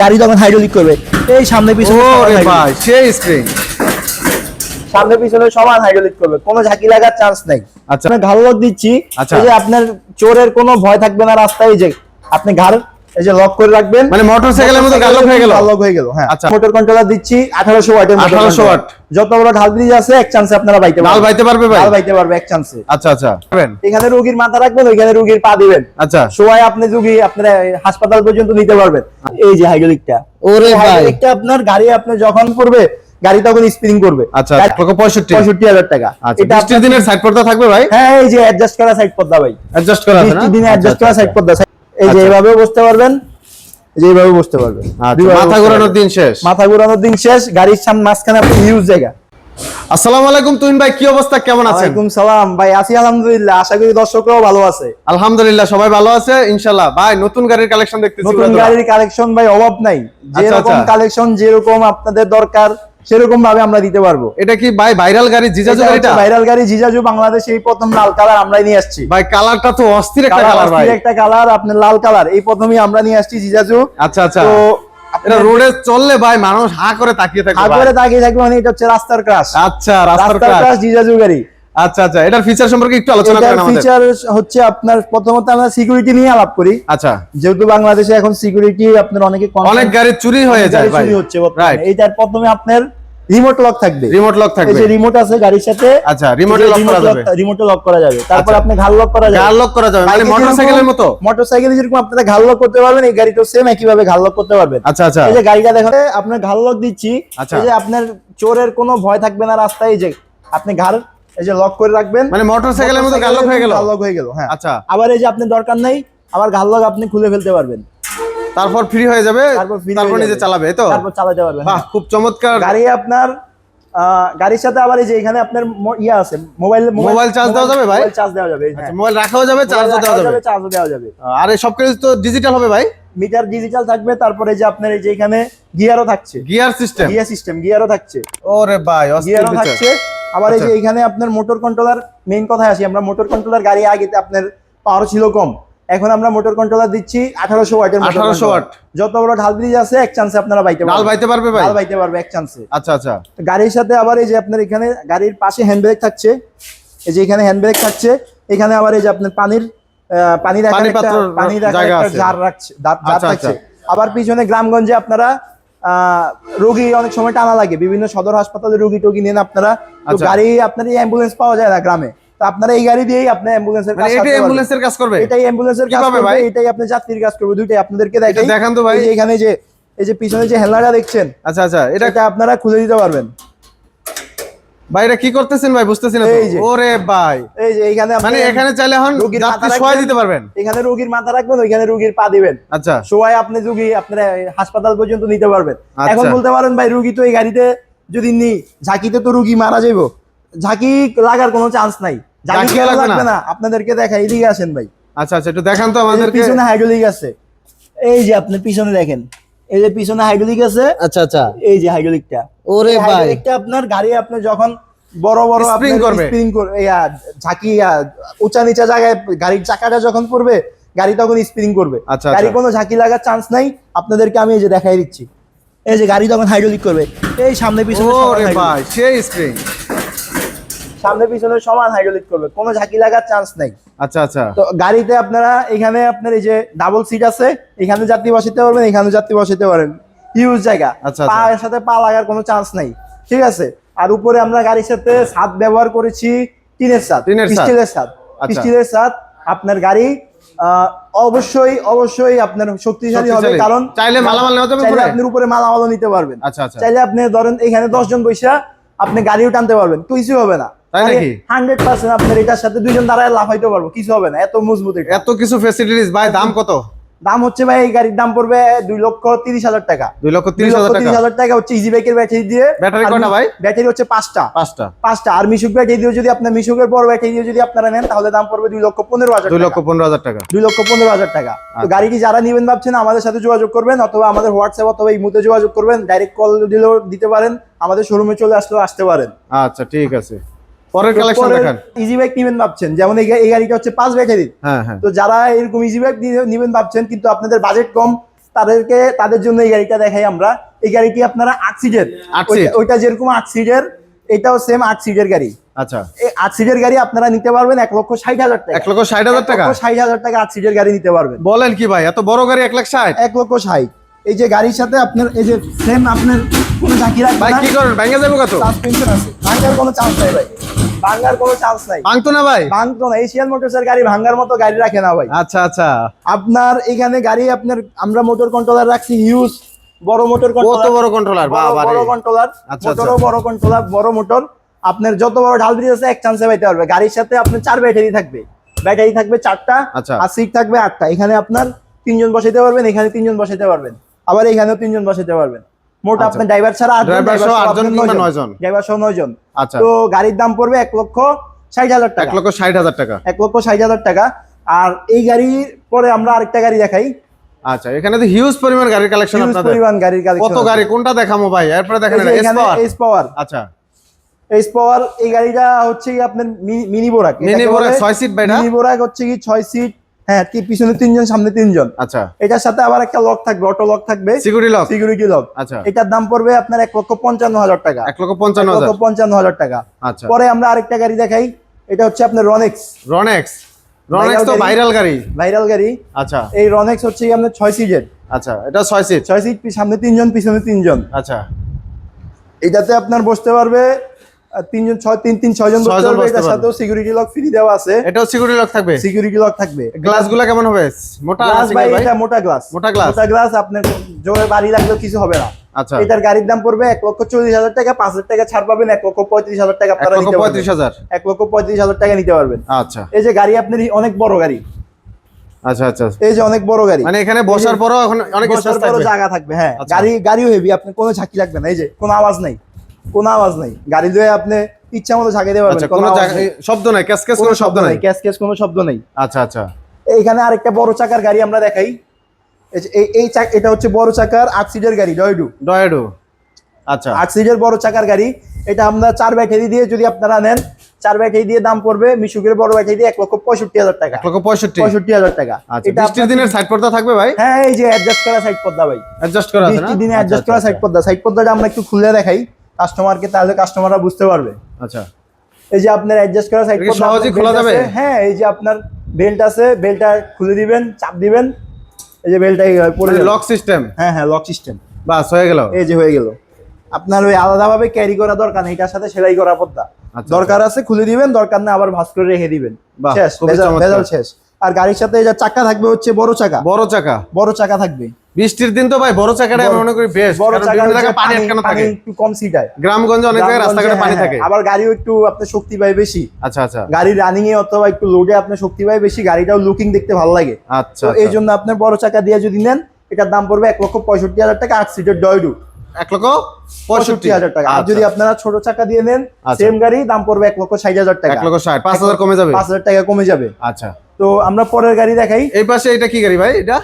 গাড়ি যখন হাইড্রোলিক করবে এই সামনে পিছনে। ভাই সেই স্প্রিং সামনে পিছনে সমান হাইড্রোলিক করবে কোনো ঝাঁকি লাগার চান্স নাই আচ্ছা। আমি ঘাড় দিচ্ছি আচ্ছা। যে আপনার চোরের কোনো ভয় থাকবে না রাস্তায় যে আপনি ঘাড় এই যে লক করে রাখবেন। মানে মোটরসাইকেলের মতো গালক হয়ে গেল? লক হয়ে গেল হ্যাঁ। আচ্ছা। মোটর কন্ট্রোলার দিচ্ছি 1800 ওয়াটের মোটর 1800 ওয়াট। যত বড় ঢাল ব্রিজ আছে এক চান্সে আপনারা বাইতে ডাল পারবেন বাইতে পারবে ভাই? বাইতে পারবে এক চান্সে আচ্ছা আচ্ছা? এখানে রোগীর মাথা রাখবেন ওইখানে রোগীর পা দিবেন। আচ্ছা। আপনি রোগী আপনারা হাসপাতাল পর্যন্ত নিতে পারবেন। এই যে হাইড্রোলিকটা ওরে ভাই। আপনার গাড়ি আপনি যখন করবে গাড়ি তখন স্পিনিং করবে। আচ্ছা এক লক্ষ পঁয়ষট্টি। পঁয়ষট্টি হাজার টাকা। আচ্ছা এটা বৃষ্টির দিনের সাইড পর্দা থাকবে ভাই? হ্যাঁ এই যে অ্যাডজাস্ট করা সাইড পর্দা ভাই। অ্যাডজাস্ট করা আছে না? বৃষ্টির দিনে অ্যাডজাস্ট আচ্ছা, করা সাইড পর্দা। এই যে আচ্ছা। বসতে পারবেন এই যে এইভাবে বসতে পারবেন। আচ্ছা, মাথা ঘোরানোর দিন শেষ। মাথা ঘোরানোর দিন শেষ গাড়ির সামনে মাঝখানে আপনি হিউজ জায়গা। আসসালামু আলাইকুম তুহিন ভাই কি অবস্থা? কেমন আছেন? ওয়ালাইকুম সালাম। ভাই আছি আলহামদুলিল্লাহ আশা করি দর্শকরাও ভালো আছে। আলহামদুলিল্লাহ সবাই ভালো আছে ইনশাআল্লাহ। ভাই নতুন গাড়ির কালেকশন দেখতেছি নতুন গাড়ির কালেকশন ভাই অভাব নাই। যেরকম আচ্ছা। কালেকশন যেরকম আপনাদের দরকার সেরকম ভাবে আমরা দিতে পারব। এটা কি ভাই ভাইরাল গাড়ি জিজাজু গাড়িটা? ভাইরাল গাড়ি জিজাজু বাংলাদেশে এই প্রথম লাল কালার আমরাই নিয়ে আসছি। ভাই কালারটা তো অস্থির একটা কালার ভাই। একটা কালার আপনার লাল কালার এই প্রথমই আমরা নিয়ে আসছি জিজাজু। আচ্ছা আচ্ছা। তো এটা রোডে চললে ভাই মানুষ হা করে তাকিয়ে থাকবে হা করে তাকিয়ে থাকবে মানে এটা হচ্ছে রাস্তার ক্রাশ আচ্ছা রাস্তার ক্রাশ জিজাজু গাড়ি। আচ্ছা আচ্ছা এটার ফিচার সম্পর্কে একটু আলোচনা করেন আমাদের। ফিচার হচ্ছে আপনার প্রথমত আমরা সিকিউরিটি নিয়ে আলাপ করি। আচ্ছা। যেহেতু বাংলাদেশে এখন সিকিউরিটি আপনার অনেকে অনেক গাড়ি চুরি হয়ে যায় ভাই। চুরি হচ্ছে রাইট এইটার প্রথমে আপনার রিমোট লক থাকবে। রিমোট লক এই যে রিমোট আছে গাড়ির সাথে আচ্ছা রিমোটে লক করা যাবে। রিমোটে লক করা যাবে। তারপর। আপনি ঘাল লক করা যাবে। গার লক করা যাবে মানে মোটরসাইকেলের মতো? মোটরসাইকেলে যেরকম আপনারা ঘাল লক করতে পারবেন এই গাড়িটাও সেম একই ভাবে ঘাল লক করতে পারবেন। আচ্ছা আচ্ছা। এই যে গাড়িটা দেখেন আপনার ঘাল লক দিচ্ছি। আচ্ছা। এই যে আপনার চোরের কোনো ভয় থাকবে না রাস্তায় এই যে আপনি ঘাড় এই যে লক করে রাখবেন। মানে মোটরসাইকেলের মতো গার লক হয়ে গেল? ঘাল লক হয়ে গেল হ্যাঁ। আচ্ছা। আবার এই যে আপনি দরকার নাই আবার ঘাল লক আপনি খুলে ফেলতে পারবেন। তারপর ফ্রি হয়ে যাবে? তারপর হয়ে নিজে চালাবে তো? তারপর চালাতে পারবেন বাহ খুব চমৎকার। গাড়ি আপনার গাড়ির সাথে আবার এই যে এখানে আপনার ইয়া আছে মোবাইল মোবাইল চার্জ দেওয়া যাবে ভাই? চার্জ দেওয়া যাবে হ্যাঁ। মোবাইল রাখাও যাবে চার্জও দেওয়া যাবে। চার্জও দেওয়া যাবে। আর এই সব কিছু তো ডিজিটাল হবে ভাই? মিটার ডিজিটাল থাকবে তারপরে যে আপনার এই যে এখানে গিয়ারও থাকছে। গিয়ার সিস্টেম গিয়ার সিস্টেম গিয়ারও থাকছে। ওরে ভাই গিয়ারও থাকছে। আবার এই যে আচ্ছা। এখানে আপনার মোটর কন্ট্রোলার মেইন কথায় আসি আমরা মোটর কন্ট্রোলার গাড়ি আগে আপনার পাওয়ার ছিল কম এখন আমরা মোটর কন্ট্রোলার দিচ্ছি আঠারোশো ওয়াটের 1800 ওয়াট। যত বড় ঢাল ব্রিজ আছে এক চান্সে আপনারা বাইতে ডাল বাইতে পারবে ভাই ঢাল বাইতে পারবে এক চান্সে আচ্ছা আচ্ছা গাড়ির সাথে আবার এই যে আপনার এখানে গাড়ির পাশে হ্যান্ড ব্রেক থাকছে এই যে এখানে হ্যান্ড ব্রেক থাকছে এখানে আবার এই যে আপনার পানির পানি রাখার পানি রাখার। জার রাখছে জার- জার আচ্ছা, থাকছে আচ্ছা। আবার পিছনে গ্রামগঞ্জে আপনারা রোগী অনেক সময় টানা লাগে। বিভিন্ন সদর হাসপাতালে রোগী টোগী নেন আপনারা। আচ্ছা। গাড়ি আপনার এই অ্যাম্বুলেন্স পাওয়া যায় না গ্রামে। তো আপনারা এই গাড়ি দিয়েই আপনার অ্যাম্বুলেন্সের কাজ এটাই এটা অ্যাম্বুলেন্সের কাজ করবে? এটাই অ্যাম্বুলেন্সের কাজ করবে ভাই? এটাই আপনি যাত্রীর কাজ করবে। দুইটাই আপনাদেরকে দেখাই। দেখান তো ভাই। এখানে যে এই যে পিছনে যে হেলনাটা দেখছেন আচ্ছা আচ্ছা। এটা আপনারা খুলে দিতে পারবেন। ভাই এটা কি করতেছেন ভাই? বুঝতেছি না এই যে। ওরে ভাই। এই যে এইখানে মানে এখানে চাইলে এখন রোগীর যাত্রী মাথা শোয়া। দিতে পারবেন। এখানে রোগীর মাথা রাখবেন ওইখানে রোগীর পা দিবেন। আচ্ছা। সবাই আপনি রোগী আপনারা হাসপাতাল পর্যন্ত নিতে পারবেন। আচ্ছা। এখন বলতে পারেন ভাই রোগী তো এই গাড়িতে যদি নি ঝাঁকিতে তো রোগী মারা যাইবো। ঝাঁকি লাগার কোনো চান্স নাই। ঝাঁকি লাগবে না? আপনাদেরকে দেখাই এদিকে আসেন ভাই। আচ্ছা আচ্ছা একটু দেখান তো আমাদেরকে। পিছনে হাইড্রোলিক আছে। এই যে আপনি পিছনে দেখেন। এই যে পিছনে হাইড্রোলিক আছে আচ্ছা আচ্ছা। এই যে হাইড্রোলিকটা ওরে ভাই। হাইড্রোলিকটা আপনার গাড়ি আপনি যখন বড় বড় Spring করবে। স্প্রিং করবে ইয়া, ঝাঁকি উঁচা নিচা জায়গায় গাড়ির চাকাটা যখন পড়বে গাড়ি তখন স্প্রিং করবে। আচ্ছা, গাড়ি আচ্ছা। কোনো ঝাঁকি লাগার চান্স নাই আপনাদেরকে আমি এই যে দেখাই দিচ্ছি। এই যে গাড়ি তখন হাইড্রোলিক করবে। এই সামনে পিছনে ওরে ভাই সেই স্প্রিং সামনে পিছনে সমান হাইড্রোলিক করবে। কোনো ঝাঁকি লাগার চান্স নাই। আচ্ছা আচ্ছা। তো গাড়িতে আপনারা এখানে আপনার এই যে ডাবল সিট আছে এখানে যাত্রী বসাতে পারবেন এখানে যাত্রী বসাতে পারেন। হিউজ জায়গা। আচ্ছা, পা এর সাথে পা লাগার কোনো চান্স নাই। ঠিক আছে? আর উপরে আমরা গাড়ির সাথে ছাদ ব্যবহার করেছি টিনের ছাদ। স্টিলের ছাদ। আচ্ছা। স্টিলের ছাদ। আপনার গাড়ি আহ, অবশ্যই অবশ্যই আপনার শক্তিশালী হবে। কারণ চাইলে মালামাল নেওয়া যাবে চাইলে? আপনার উপরে মালামালও নিতে পারবেন। আচ্ছা আচ্ছা। চাইলে আপনি ধরেন এখানে দশ জন বৈশা আপনি গাড়িও টানতে পারবেন। কিছু হবে না। তাই নাকি? হান্ড্রেড পার্সেন্ট আপনার এটার সাথে দুইজন দাঁড়ায় লাফাইতে পারব কিছু হবে না এত মজবুত এটা। এত কিছু ভাই দাম কত? দাম হচ্ছে ভাই এই গাড়ির দাম পড়বে দুই লক্ষ তিরিশ হাজার টাকা। দুই লক্ষ তিরিশ হাজার টাকা। হচ্ছে ইজি বাইকের ব্যাটারি দিয়ে। ব্যাটারি আর ভাই? ব্যাটারি হচ্ছে পাঁচটা। পাঁচটা। পাঁচটা। আর মিশুক ব্যাটারি দিয়ে যদি আপনার মিশুকের ব্যাটারি দিয়ে যদি আপনারা নেন তাহলে দাম পড়বে দুই লক্ষ পনেরো হাজার দুই লক্ষ পনেরো হাজার টাকা। দুই লক্ষ পনেরো হাজার টাকা। তো আচ্ছা। গাড়িটি যারা নেবেন ভাবছেন আমাদের সাথে যোগাযোগ করবেন অথবা আমাদের হোয়াটসঅ্যাপ অথবা ইমুতে যোগাযোগ করবেন ডাইরেক্ট কল দিলেও দিতে পারেন আমাদের শোরুমে চলে আসলেও আসতে পারেন। আচ্ছা ঠিক আছে। পরের কালেকশন দেখান। ইজি বাইক নেবেন ভাবছেন। যেমন এই গাড়িটা হচ্ছে পাঁচ ব্যাটারির হ্যাঁ হ্যাঁ। তো যারা এরকম ইজি বাইক নিবেন ভাবছেন কিন্তু আপনাদের বাজেট কম তাদেরকে তাদের জন্য এই গাড়িটা দেখাই আমরা। এই গাড়িটি আপনারা আট সিটের ওইটা- যেরকম আট সিটের এটাও সেম আট সিটের গাড়ি। আচ্ছা। এই আট সিটের গাড়ি আপনারা নিতে পারবেন এক লক্ষ ষাট হাজার টাকা। এক লক্ষ ষাট হাজার টাকা? ষাট হাজার টাকা আট সিটের গাড়ি নিতে পারবেন। বলেন কি ভাই এত বড় গাড়ি এক লাখ ষাট? এক লক্ষ ষাট। এই যে গাড়ির সাথে আপনার এই যে সেম আপনার ঝাঁকি রাখবে ভাই কি করেন ব্যাঙ্গে যাব কত? সাসপেনশন আছে ভাঙ্গার কোনো চান্স নাই ভাই। ভাঙ্গার কোনো চান্স নাই। ভাঙতো না ভাই? ভাঙতো না। এশিয়ান মোটরসের গাড়ি ভাঙ্গার মতো গাড়ি রাখে না ভাই। আচ্ছা আচ্ছা। আপনার এখানে গাড়ি আপনার আমরা মোটর কন্ট্রোলার রাখছি হিউজ বড় মোটর কত বড় কন্ট্রোলার বাবা বড় কন্ট্রোলার আচ্ছা, মোটরও। বড় কন্ট্রোলার বড় মোটর। আপনার যত বড় ঢাল ব্রিজ আছে এক চান্সে পাইতে পারবে। গাড়ির সাথে আপনার চার ব্যাটারি থাকবে। ব্যাটারি থাকবে চারটা আচ্ছা। আর সিট থাকবে আটটা। এখানে আপনার তিনজন বসাইতে পারবেন এখানে তিনজন বসাইতে পারবেন। আবার এখানেও তিনজন বসাইতে পারবেন। মোট আচ্ছা। ড্রাইভার ছাড়া আটজন Driver driver সহ আটজন কিংবা নয়জন। ড্রাইভার সহ নয়জন। আচ্ছা। তো গাড়ির দাম পড়বে এক লক্ষ ষাট হাজার এক লক্ষ ষাট হাজার টাকা। এক লক্ষ ষাট হাজার টাকা। আর এই গাড়ির পরে আমরা আরেকটা গাড়ি দেখাই। আচ্ছা এখানে তো হিউজ পরিমাণ গাড়ির কালেকশন আপনাদের। পরিমাণ গাড়ির কত গাড়ি কোনটা দেখামো ভাই? এরপরে দেখেন যে এখানে এস পাওয়ার আচ্ছা। এস পাওয়ার এই গাড়িটা হচ্ছে আপনার মিনি বোরাক মিনি বোরাক ছয় সিট ভাই না মিনি বোরাক হচ্ছে কি ছয় সিট হ্যাঁ কি পিছনে তিনজন সামনে তিনজন। আচ্ছা। এটার সাথে আবার একটা লক থাকবে অটো লক থাকবে। সিকিউরিটি লক সিকিউরিটি লক আচ্ছা। এটার দাম পড়বে আপনার এক লক্ষ পঞ্চান্ন হাজার টাকা। এক লক্ষ পঞ্চান্ন লক্ষ পঞ্চান্ন হাজার টাকা। আচ্ছা। পরে আমরা আরেকটা গাড়ি দেখাই। এটা হচ্ছে আপনার রনেক্স রনেক্স রনেক্স তো ভাইরাল গাড়ি। ভাইরাল গাড়ি। আচ্ছা। এই রনেক্স হচ্ছে আপনার ছয় সিটের আচ্ছা এটা ছয় সিট ছয় সিট সামনে তিনজন পিছনে তিনজন। আচ্ছা। এটাতে আপনার বসতে পারবে তিনজন ছয় তিন তিন ছয়জন বসতে পারবে। এটার সাথেও সিকিউরিটি লক ফ্রি দেওয়া আছে। এটাও সিকিউরিটি লক থাকবে? সিকিউরিটি লক থাকবে। গ্লাস কেমন হবে? মোটা গ্লাস ভাই এটা মোটা গ্লাস মোটা glass? মোটা গ্লাস আপনার জোরে বাড়ি লাগলেও কিছু হবে না। আচ্ছা। এটার গাড়ির দাম পড়বে এক লক্ষ চল্লিশ হাজার টাকা পাঁচ হাজার টাকা ছাড় পাবেন এক লক্ষ পঁয়ত্রিশ হাজার টাকা আপনারা নিতে পঁয়ত্রিশ হাজার? এক লক্ষ পঁয়ত্রিশ হাজার টাকা নিতে পারবেন। আচ্ছা। এই যে গাড়ি আপনার অনেক বড় গাড়ি। আচ্ছা আচ্ছা। এই যে অনেক বড় গাড়ি। মানে এখানে বসার পরও এখন অনেক বসার পরও জায়গা থাকবে হ্যাঁ। আচ্ছা। গাড়ি গাড়িও হেভি আপনার কোনো ঝাঁকি লাগবে না। এই যে কোনো আওয়াজ নাই। কোনো আওয়াজ নাই। গাড়ি ধুয়ে আপনি ইচ্ছা মতো ঝাঁকি দিতে আচ্ছা পারবেন কোনো জায়গা- নেই। শব্দ নাই ক্যাস ক্যাস কোনো কোনো শব্দ নাই? ক্যাশ ক্যাশ কোনো শব্দ নেই। আচ্ছা আচ্ছা। এইখানে আরেকটা বড় চাকার গাড়ি আমরা দেখাই। এই এটা হচ্ছে বড় চাকার আট সিটের গাড়ি ডয়ডু। ডয়েডো। আচ্ছা। আট সিটের বড় চাকার গাড়ি। এটা আমরা চার ব্যাটারি দিয়ে যদি আপনারা নেন চার ব্যাটারি দিয়ে দাম পড়বে মিশুকের বড় ব্যাটারি দিয়ে এক লক্ষ পঁয়ষট্টি হাজার টাকা। এক লক্ষ পঁয়ষট্টি। পঁয়ষট্টি হাজার টাকা। আচ্ছা এটা বৃষ্টির দিনের সাইড পর্দা থাকবে ভাই? হ্যাঁ এই যে অ্যাডজাস্ট করা সাইড পর্দা ভাই। অ্যাডজাস্ট করা বৃষ্টির দিনে আচ্ছা, অ্যাডজাস্ট করা আচ্ছা, সাইড পর্দা। সাইড পর্দাটা আমরা একটু খুলে দেখাই। কাস্টমারকে তাহলে কাস্টমাররা বুঝতে পারবে। আচ্ছা। এই যে আপনার অ্যাডজাস্ট করা সাইড এটা সহজেই খোলা যাবে? হ্যাঁ এই যে আপনার বেল্ট আছে বেল্টটা খুলে দিবেন চাপ দিবেন। এই যে বেল্টটা পড়ে। লক সিস্টেম হ্যাঁ হ্যাঁ লক সিস্টেম বাস হয়ে গেল? এই যে হয়ে গেল। আপনার ওই আলাদাভাবে ক্যারি করা দরকার নেই এটার সাথে সেলাই করা পর্দা। আচ্ছা, দরকার আছে খুলে দিবেন দরকার না আবার ভাঁজ করে রেখে দিবেন। শেষ ভেজাল শেষ। আর গাড়ির সাথে এই যে চাকা থাকবে হচ্ছে বড় চাকা। বড় চাকা। বড় চাকা থাকবে। বৃষ্টির দিন তো ভাই বড় চাকাটা আমি মনে করি বড় জায়গায় পানি আটকানো থাকে। একটু কম সিটায় গ্রামগঞ্জে অনেক জায়গায় রাস্তাঘাটে পানি হ্যাঁ, থাকে। আবার গাড়িও একটু আপনার শক্তি পায় বেশি। আচ্ছা আচ্ছা। গাড়ি রানিং এ অথবা একটু লোডে আপনার শক্তি পায় বেশি গাড়িটাও লুকিং দেখতে ভালো লাগে। আচ্ছা এই জন্য আপনার বড় চাকা দিয়ে যদি নেন এটার দাম পড়বে এক লক্ষ পঁয়ষট্টি হাজার টাকা আট সিটের ডয়ডু এক লক্ষ পঁয়ষট্টি হাজার টাকা। আর আচ্ছা। যদি আপনারা ছোট চাকা দিয়ে নেন আচ্ছা। সেম গাড়ি দাম পড়বে এক লক্ষ ষাট হাজার টাকা। এক লক্ষ ষাট পাঁচ হাজার কমে যাবে? পাঁচ হাজার টাকা কমে যাবে। আচ্ছা। তো আমরা পরের গাড়ি দেখাই। এই পাশে এটা কি গাড়ি ভাই এটা?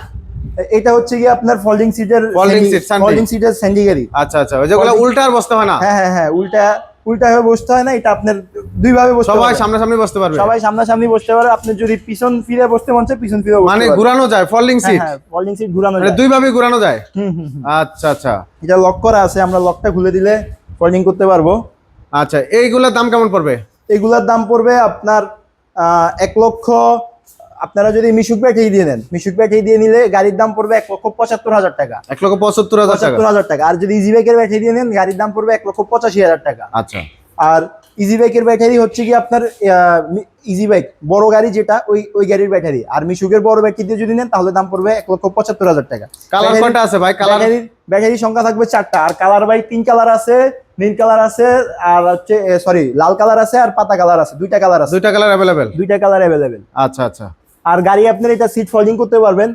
এটা হচ্ছে কি আপনার ফোল্ডিং সিটের seat, Sandy। ফোল্ডিং সিটের স্যান্ডি গাড়ি আচ্ছা আচ্ছা ওই যেগুলো উল্টা আর বসতে হয় না? হ্যাঁ হ্যাঁ হ্যাঁ উল্টা উল্টা হয়ে বসতে হয় না এটা আপনার দুই ভাবে বসতে সবাই। সামনাসামনি বসতে পারবে। সবাই সামনাসামনি বসতে পারে আপনি যদি পিছন ফিরে বসতে মন চায় পিছন ফিরে মানে ঘুরানো যায় ফোল্ডিং সিট ফোল্ডিং সিট ঘুরানো যায়। দুই ভাবে ঘুরানো যায়? হুম হুম। আচ্ছা আচ্ছা। এটা লক করা আছে আমরা লকটা খুলে দিলে ফোল্ডিং করতে পারব। আচ্ছা এইগুলোর দাম কেমন পড়বে? এগুলার দাম পড়বে আপনার আহ, এক লক্ষ আপনারা যদি মিশুক ব্যাটারি দিয়ে নেন মিশুক ব্যাটারি দিয়ে নিলে গাড়ির দাম পড়বে এক লক্ষ পঁচাত্তর হাজার টাকা। এক লক্ষ পঁচাত্তর পঁচাত্তর হাজার টাকা। আর যদি ইজি বাইকের ব্যাটারি দিয়ে নেন গাড়ির দাম পড়বে এক লক্ষ পঁচাশি হাজার টাকা। আচ্ছা। আর ইজি বাইকের ব্যাটারি হচ্ছে কি আপনার ইজি বাইক বড় গাড়ি যেটা ওই ওই গাড়ির ব্যাটারি আর মিশুকের বড় ব্যাটারি দিয়ে যদি নেন তাহলে দাম পড়বে এক লক্ষ পঁচাত্তর হাজার টাকা। কালার কয়টা আছে ভাই? কালার ব্যাটারির সংখ্যা থাকবে চারটা। আর কালার বাই তিন কালার আছে নীল কালার আছে আর হচ্ছে সরি লাল কালার আছে আর পাতা কালার আছে। দুইটা কালার আছে। দুইটা কালার অ্যাভেলেবেল দুইটা কালার অ্যাভেলেবেল আচ্ছা আচ্ছা। আর গাড়ি আপনার এটা সিট ফোল্ডিং করতে পারবেন।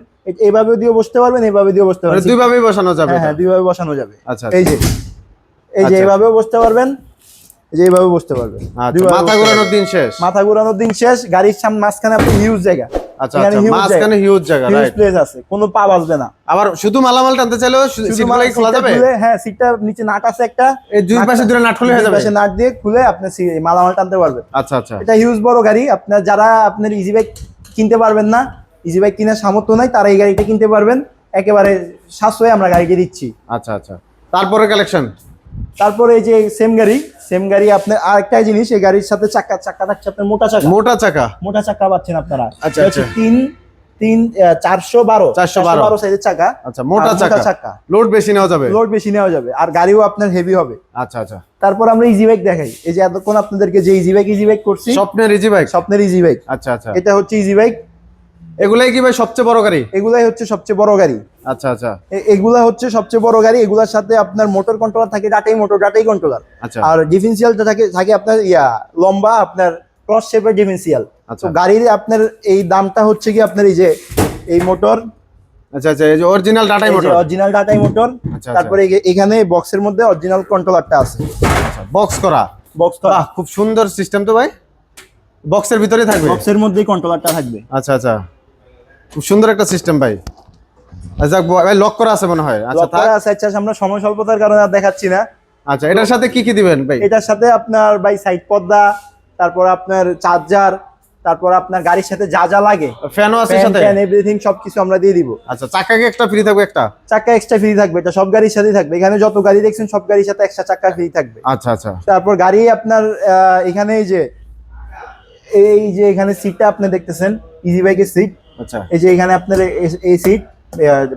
এইভাবে দিয়েও বসতে পারবেন এইভাবে দিয়ে বসতে মানে পারবেন। দুই ভাবেই বসানো যাবে হ্যাঁ হ্যাঁ দুইভাবে বসানো যাবে। আচ্ছা এই যে এই যে আচ্ছা। এইভাবেও বসতে পারবেন এই যে এইভাবে বসতে পারবেন। আচ্ছা মাথা ঘোরানোর দিন শেষ। মাথা ঘোরানোর দিন শেষ গাড়ির সামনে মাঝখানে আপনি হিউজ জায়গা। আচ্ছা এখানে আচ্ছা মাঝখানে হিউজ জায়গা রাইট প্লেস আছে কোনো পা বাজবে না। আবার শুধু মালামাল টানতে চাইলেও খোলা যাবে? হ্যাঁ সিটটা নিচে নাট আছে একটা। এই দুই পাশে দুটো নাট খুলে হয়ে যাবে? পাশে নাট দিয়ে খুলে আপনি মালামাল টানতে পারবেন। আচ্ছা আচ্ছা। এটা হিউজ বড় গাড়ি আপনার যারা আপনার ইজি বাইক কিনতে পারবেন না। ইজি বাইক কেনার সামর্থ্য নাই তারা এই গাড়িটা কিনতে পারবেন। একেবারে সাশ্রয়ে আমরা গাড়িকে দিচ্ছি। আচ্ছা আচ্ছা। তারপরে কালেকশন তারপরে এই যে সেম গাড়ি সেম গাড়ি আপনার আরেকটা জিনিস এই গাড়ির সাথে চাকা চাকা থাকছে আপনার মোটা চাকা। মোটা চাকা? মোটা চাকা পাচ্ছেন আপনারা। আচ্ছা, আচ্ছা। তিন তিন চারশো বারো। 412 বারো। সাইজের চাকা। আচ্ছা মোটা চাকা। চাকা। লোড বেশি নেওয়া যাবে? লোড বেশি নেওয়া যাবে। আর গাড়িও আপনার হেভি হবে। আচ্ছা আচ্ছা। তারপর আমরা ইজি বাইক দেখাই। এই যে এতক্ষণ আপনাদেরকে যে ইজি বাইক ইজি বাইক করছি স্বপ্নের ইজি বাইক স্বপ্নের ইজি বাইক আচ্ছা আচ্ছা। এটা হচ্ছে ইজি বাইক এগুলাই কি ভাই সবচেয়ে বড় গাড়ি? এগুলাই হচ্ছে সবচেয়ে বড় গাড়ি। আচ্ছা আচ্ছা। এগুলা হচ্ছে সবচেয়ে বড় গাড়ি। এগুলার সাথে আপনার মোটর কন্ট্রোলার থাকে ডাটাই মোটর ডাটাই কন্ট্রোলার আচ্ছা। আর ডিফেন্সিয়ালটা থাকে থাকে আপনার ইয়া লম্বা আপনার ক্রস শেপের ডিফেন্সিয়াল আচ্ছা। গাড়ির আপনার এই দামটা হচ্ছে কি আপনার এই যে এই মোটর আচ্ছা আচ্ছা এই যে অরিজিনাল টাটাই মোটর অরিজিনাল ডাটাই মোটর আচ্ছা। তারপরে এখানে বক্সের মধ্যে অরিজিনাল কন্ট্রোলারটা আছে। বক্স করা। বক্স বাহ খুব সুন্দর সিস্টেম তো ভাই। বক্সের ভিতরে থাকবে। বক্সের মধ্যেই কন্ট্রোলারটা থাকবে। আচ্ছা আচ্ছা। খুব সুন্দর একটা সিস্টেম ভাই। আচ্ছা ভাই লক করা আছে মনে হয়। আচ্ছা করা আছে আচ্ছা আমরা সময় স্বল্পতার কারণে আর দেখাচ্ছি না। আচ্ছা এটার সাথে কি কি দিবেন ভাই? এটার সাথে আপনার ভাই সাইড পর্দা তারপর আপনার চার্জার তারপর আপনার গাড়ির সাথে যা যা লাগে। ফ্যানও আছে সাথে? ফ্যান এভরিথিং সবকিছু আমরা দিয়ে দিব। আচ্ছা চাকা কি একটা ফ্রি থাকবে একটা? চাকা এক্সট্রা ফ্রি থাকবে এটা সব গাড়ির সাথেই থাকবে। এখানে যত গাড়ি দেখছেন সব গাড়ির সাথে এক্সট্রা চাকা ফ্রি থাকবে। আচ্ছা আচ্ছা। তারপর গাড়ি আপনার এখানে এই যে এই যে এখানে সিটটা আপনি দেখতেছেন ইজি বাইকের সিট আচ্ছা। এই যে এখানে আপনার এই সিট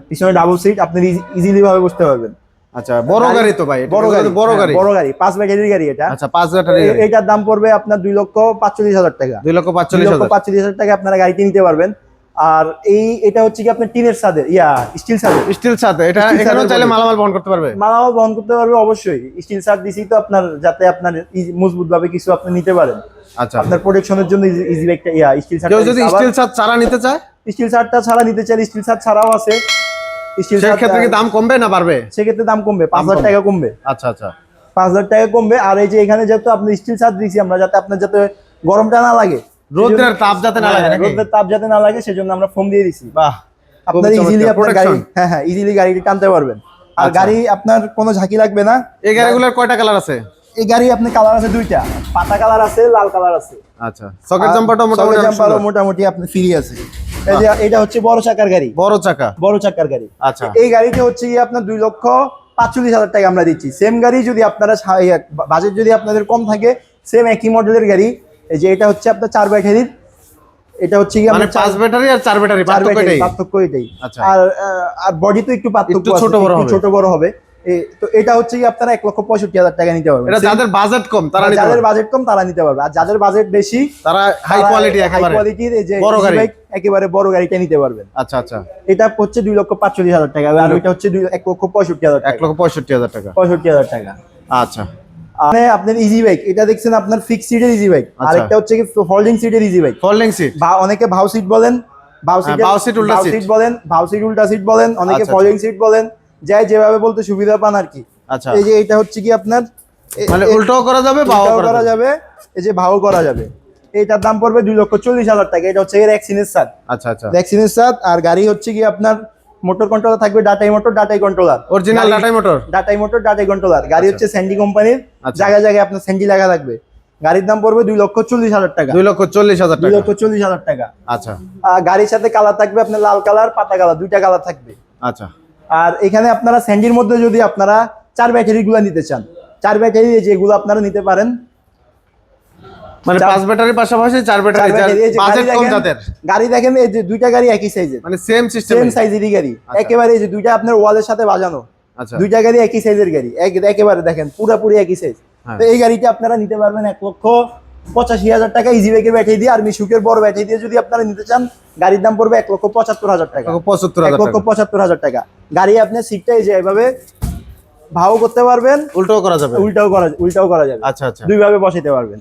পিছনে ডাবল সিট আপনি ইজিলি ভাবে বসতে পারবেন। আচ্ছা বড় গাড়ি তো ভাই বড় গাড়ি বড় হ্যাঁ, গাড়ি। বড় গাড়ি পাঁচ ব্যাটারির গাড়ি এটা। আচ্ছা পাঁচ ব্যাটারি এটার দাম পড়বে আপনার দুই লক্ষ পাঁচচল্লিশ হাজার টাকা। দুই লক্ষ পাঁচচল্লিশ হাজার। পাঁচচল্লিশ হাজার টাকা আপনারা গাড়িটি নিতে পারবেন। আর এই এটা হচ্ছে কি আপনার টিনের ইয়া স্টিল স্টিল সাথে এটা Steel এখানেও চাইলে মালামাল বহন করতে পারবে? মালাও বহন করতে পারবে অবশ্যই। স্টিল দিছি তো আপনার যাতে আপনার মজবুত ভাবে কিছু আপনি নিতে পারেন। আচ্ছা। আপনার প্রোটেকশনের জন্য ইজি একটা ইয়া স্টিল যদি স্টিল চারা নিতে চায়? স্টিল ছাড়া নিতে চাইলে স্টিল সার ছাড়াও আছে। স্টিল সেই ক্ষেত্রে কি দাম কমবে না বাড়বে? সেক্ষেত্রে দাম কমবে পাঁচ হাজার। টাকা কমবে। আচ্ছা আচ্ছা। পাঁচ হাজার টাকা কমবে আর এই যে এখানে যেহেতু আপনি স্টিল সার দিয়েছি আমরা যাতে আপনার যাতে গরমটা না লাগে রোদ্রের তাপ যাতে না লাগে হ্যাঁ, রোদের তাপ যাতে না লাগে সেজন্য আমরা ফোম দিয়ে দিছি। বাহ আপনার ইজিলি। আপনার গাড়ি হ্যাঁ হ্যাঁ ইজিলি গাড়িটি টানতে পারবেন। আর আচ্ছা। গাড়ি আপনার কোনো ঝাঁকি লাগবে না। এই গাড়িগুলোর কয়টা কালার আছে? এই গাড়ি আপনার কালার আছে দুইটা। পাতা কালার আছে লাল কালার আছে। আচ্ছা সকেট জাম্পারটা মোটামুটি জাম্পারও মোটামুটি আপনি ফ্রি আছে। এটা হচ্ছে বড় চাকার গাড়ি। বড় চাকা। বড় চাকার গাড়ি। আচ্ছা। এই গাড়িটি হচ্ছে গিয়ে আপনার দুই লক্ষ পাঁচচল্লিশ হাজার টাকা আমরা দিচ্ছি। সেম গাড়ি যদি আপনারা বাজেট যদি আপনাদের কম থাকে সেম একই মডেলের গাড়ি। এই যে এটা হচ্ছে আপনার চার ব্যাটারির এটা হচ্ছে কি মানে পাঁচ ব্যাটারি আর চার ব্যাটারি পার্থক্য এটাই পার্থক্য এটাই আচ্ছা। আর আর বডি তো একটু পার্থক্য ছোট বড় হবে। ছোট বড় হবে। তো এটা হচ্ছে কি আপনারা এক লক্ষ পঁয়ষট্টি হাজার টাকা নিতে পারবেন। যাদের বাজেট কম তারা নিতে যাদের। বাজেট কম তারা নিতে পারবে। আর যাদের বাজেট বেশি তারা হাই কোয়ালিটি হাই কোয়ালিটির যে বড় গাড়ি। একেবারে বড় গাড়িটা নিতে পারবেন। আচ্ছা আচ্ছা। এটা হচ্ছে দুই লক্ষ পাঁচচল্লিশ হাজার টাকা আর ওইটা হচ্ছে দুই এক লক্ষ পঁয়ষট্টি হাজার এক টাকা। লক্ষ পঁয়ষট্টি হাজার টাকা। পঁয়ষট্টি হাজার টাকা। আচ্ছা। মানে আপনার ইজি বাইক এটা দেখছেন আপনার ফিক্স সিটের ইজি বাইক আচ্ছা। আরেকটা হচ্ছে কি ফোল্ডিং সিটের ইজি বাইক ফোল্ডিং সিট বা অনেকে ভাও সিট বলেন ভাও হ্যাঁ, সিট সিট, উল্টা সিট। বলেন ভাও সিট উল্টা সিট বলেন অনেকে আচ্ছা, ফলোইং সিট বলেন। যাই যেভাবে বলতে সুবিধা পান আর কি। আচ্ছা। এই যে এটা হচ্ছে কি আপনার? মানে উল্টোও করা যাবে বাও করা যাবে। এই যে ভাও করা যাবে। এইটার দাম পড়বে দুই লক্ষ চল্লিশ হাজার টাকা। এটা হচ্ছে এর অ্যাক্সিনের সাত। আচ্ছা আচ্ছা। অ্যাক্সিনের সাত আর গাড়ি হচ্ছে কি আপনার মোটর কন্ট্রোলার থাকবে ডাটাই মোটর ডাটাই কন্ট্রোলার অরিজিনাল ডাটাই মোটর ডাটাই মোটর ডাটাই কন্ট্রোলার গাড়ি হচ্ছে স্যান্ডি কোম্পানির আচ্ছা। জায়গায় জায়গায় আপনার স্যান্ডি লাগা থাকবে। গাড়ির দাম পড়বে দুই লক্ষ চল্লিশ হাজার টাকা। দুই লক্ষ চল্লিশ হাজার দুই লক্ষ চল্লিশ হাজার টাকা। আচ্ছা। আর গাড়ির সাথে কালার থাকবে আপনার লাল কালার পাতা কালার দুইটা কালার থাকবে। আচ্ছা। আর এখানে আপনারা স্যান্ডির মধ্যে যদি আপনারা চার ব্যাটারি গুলো নিতে চান চার ব্যাটারি যেগুলো আপনারা নিতে পারেন। মানে পাঁচ ব্যাটারির পাশাপাশি চার চার ব্যাটারি ব্যাটারি এই যে গাড়ি বাজেট কম দেখেন- যাদের গাড়ি দেখেন এই যে দুইটা গাড়ি একই সাইজের মানে সেম সিস্টেম সেম সাইজেরই গাড়ি। আচ্ছা। একেবারে এই যে দুইটা আপনার ওয়ালের সাথে বাজানো। আচ্ছা। দুইটা গাড়ি একই সাইজের গাড়ি। একেবারে দেখেন পুরোপুরি একই সাইজ হ্যাঁ। তো এই গাড়িটা আপনারা নিতে পারবেন এক লক্ষ পঁচাশি হাজার টাকা ইজি বাইকের ব্যাটারি দিয়ে আর মিশুকের বড় ব্যাটারি দিয়ে যদি আপনারা নিতে চান গাড়ির দাম পড়বে এক লক্ষ পঁচাত্তর হাজার টাকা। পঁচাত্তর এক লক্ষ পঁচাত্তর হাজার টাকা। গাড়ি আপনার সিটটা এই যে এভাবে ভাও করতে পারবেন উল্টাও করা যাবে। উল্টাও করা উল্টাও করা যাবে। আচ্ছা আচ্ছা। দুই ভাবে বসাইতে পারবেন।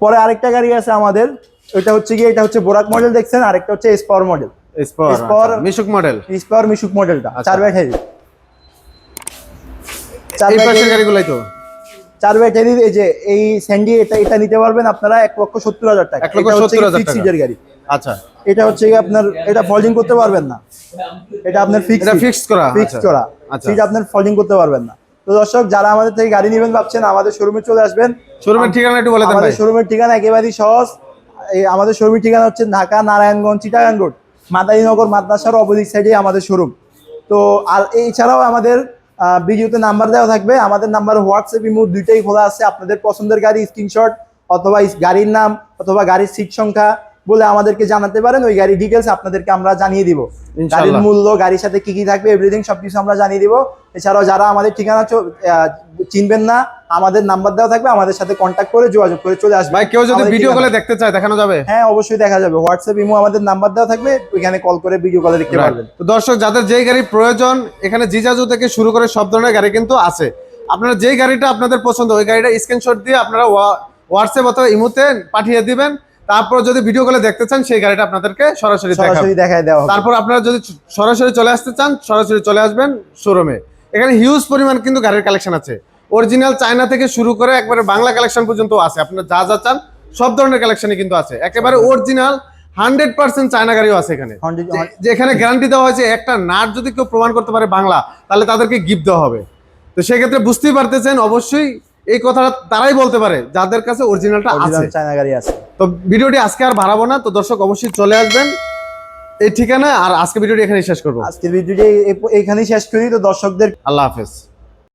পরে আরেকটা গাড়ি আছে আমাদের ওইটা হচ্ছে কি এটা হচ্ছে বোরাক মডেল দেখছেন আরেকটা হচ্ছে স্পাওয়ার মডেল স্পর স্পর- মিশুক মডেল স্পাওয়ার মিশুক মডেলটা আচ্ছা। চার ব্যাটারি। চার ব্যাটারি গাড়িগুলাই তো। চার ব্যাটারির এই যে এই স্যান্ডি এটা এটা নিতে পারবেন আপনারা এক লক্ষ সত্তর হাজার টাকা। এক লক্ষ এটা হচ্ছে 70,000 ফিক্স টাকা। সিটের গাড়ি। আচ্ছা। এটা হচ্ছে আপনার এটা ফোল্ডিং করতে পারবেন না। এটা আপনার ফিক্স fixed করা, ফিক্স আচ্ছা। করা। আচ্ছা। সিট আপনার ফোল্ডিং করতে পারবেন না। তো দর্শক যারা আমাদের থেকে গাড়ি নেবেন ভাবছেন আমাদের শোরুমে চলে আসবেন। শোরুমের ঠিকানা একটু বলে দেন আমাদের ভাই। শোরুমের ঠিকানা একেবারেই সহজ। আমাদের শোরুমের ঠিকানা হচ্ছে ঢাকা নারায়ণগঞ্জ চিটাগাং রোড। মাদারীনগর মাদ্রাসার অপোজিট সাইডে আমাদের শোরুম তো আর এছাড়াও আমাদের ভিডিওতে নাম্বার দেওয়া থাকবে। আমাদের নাম্বার হোয়াটসঅ্যাপ ইমো দুইটাই খোলা আছে। আপনাদের পছন্দের গাড়ি স্ক্রিনশট অথবা গাড়ির নাম অথবা গাড়ির সিট সংখ্যা বলে আমাদেরকে জানাতে পারেন ওই গাড়ির ডিটেলস আপনাদেরকে আমরা জানিয়ে দিব। গাড়ির মূল্য গাড়ির সাথে কি কি থাকবে এভরিথিং সবকিছু আমরা জানিয়ে দিব। এছাড়াও যারা আমাদের ঠিকানা চিনবেন না আমাদের নাম্বার দেওয়া থাকবে আমাদের সাথে কন্ট্যাক্ট করে যোগাযোগ করে চলে আসবে ভাই কেউ যদি ভিডিও কলে দেখতে চায় দেখানো যাবে? হ্যাঁ অবশ্যই দেখা যাবে। হোয়াটসঅ্যাপ ইমো আমাদের নাম্বার দেওয়া থাকবে ওইখানে কল করে ভিডিও কলে দেখতে পারবেন। তো দর্শক যাদের যেই গাড়ি প্রয়োজন এখানে জিজাজু থেকে শুরু করে সব ধরনের গাড়ি কিন্তু আছে। আপনারা যেই গাড়িটা আপনাদের পছন্দ ওই গাড়িটা স্ক্রিনশট দিয়ে আপনারা হোয়াটসঅ্যাপ অথবা ইমোতে পাঠিয়ে দিবেন। তারপর যদি ভিডিও কলে দেখতে চান সেই গাড়িটা আপনাদেরকে সরাসরি সরাসরি দেখায় দেওয়া তারপর আপনারা যদি সরাসরি চলে আসতে চান সরাসরি চলে আসবেন শোরুমে এখানে হিউজ পরিমাণ কিন্তু গাড়ির কালেকশন আছে। অরিজিনাল চায়না থেকে শুরু করে একবারে বাংলা কালেকশন পর্যন্ত আছে। আপনারা যা যা চান সব ধরনের কালেকশনই কিন্তু আছে। একেবারে অরিজিনাল হান্ড্রেড পার্সেন্ট চায়না গাড়িও আছে এখানে। যে এখানে গ্যারান্টি দেওয়া হয়েছে একটা নাট যদি কেউ প্রমাণ করতে পারে বাংলা তাহলে তাদেরকে গিফট দেওয়া হবে। তো সেক্ষেত্রে বুঝতেই পারতেছেন অবশ্যই এই কথাটা তারাই বলতে পারে যাদের কাছে অরিজিনালটা আছে। চায়না গাড়ি আছে। তো ভিডিওটি আজকে আর বাড়াবো না তো দর্শক অবশ্যই চলে আসবেন। এই ঠিকানা আর আজকে ভিডিওটি এখানেই শেষ করব। আজকে ভিডিওটি এখানেই শেষ করি তো দর্শকদের আল্লাহ হাফেজ।